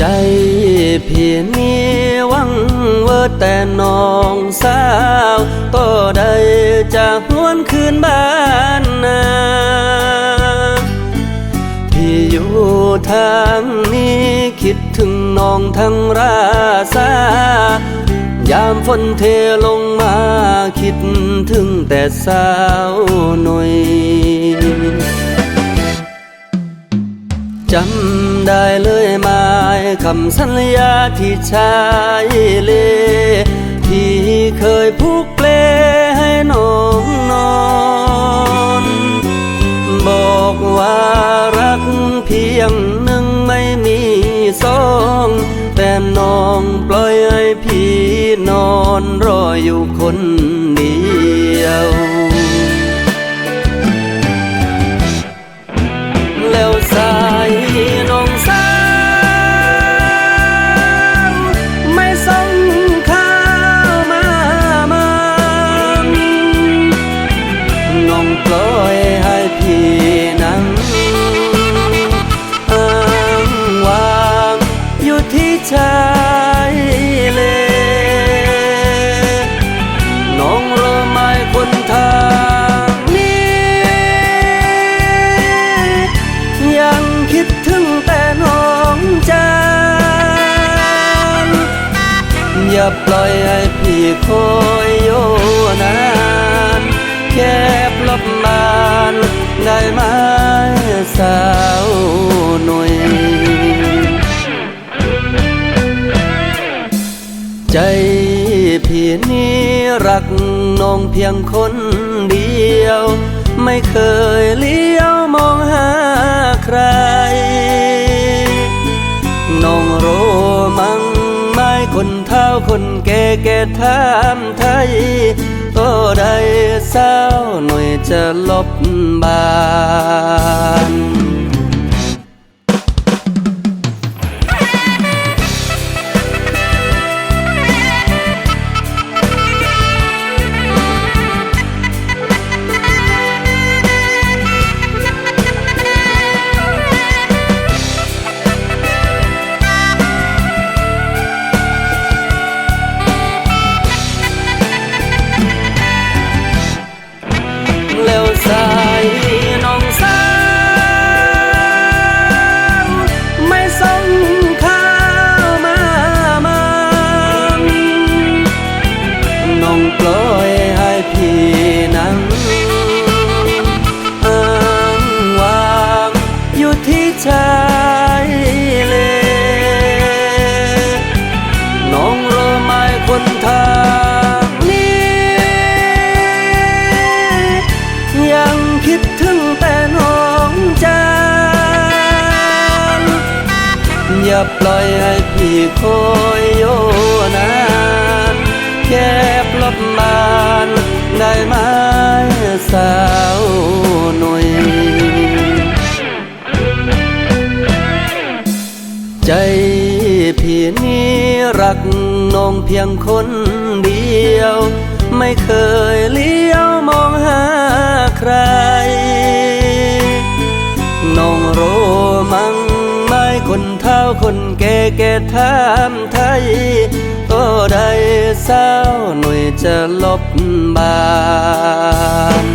ใจพี่นี้หวังว่าแต่น้องสาวต่อใดจะหวนคืนบ้านนาพี่อยู่ทางนี้คิดถึงน้องทั้งราซายามฝนเทลงมาคิดถึงแต่สาวหน่อยจำได้เลย คำสัญญาที่ชายเล ที่เคยผูกเปลให้น้องนอน บอกว่ารักเพียงหนึ่งไม่มีสองแต่น้องปล่อยให้พี่นอนรออยู่คนเดียวแล้ว คิดถึงแต่น้องจานอย่าปล่อยให้พี่คอยโยนานแค่ปลบมานได้ไหมสาวหน่อยใจพี่นี้รักน้องเพียงคนเดียว ไม่เคยเลี้ยวม ใคร น้องโรมังไม่คนเท่าคนแก่แก่ถามไทยก็ได้เศร้าหน่อยจะลบบาน อย่าปล่อยให้พี่คอยโยนานแค่ปลบมานได้ไหมสาวหน่อยใจพี่นี้รักน้องเพียงคนเดียว ไม่เคยเลี้ยวมองหาใคร คนเท่าคนแก่แก่ถามไทยก็ได้เศร้าหน่วยจะลบบาน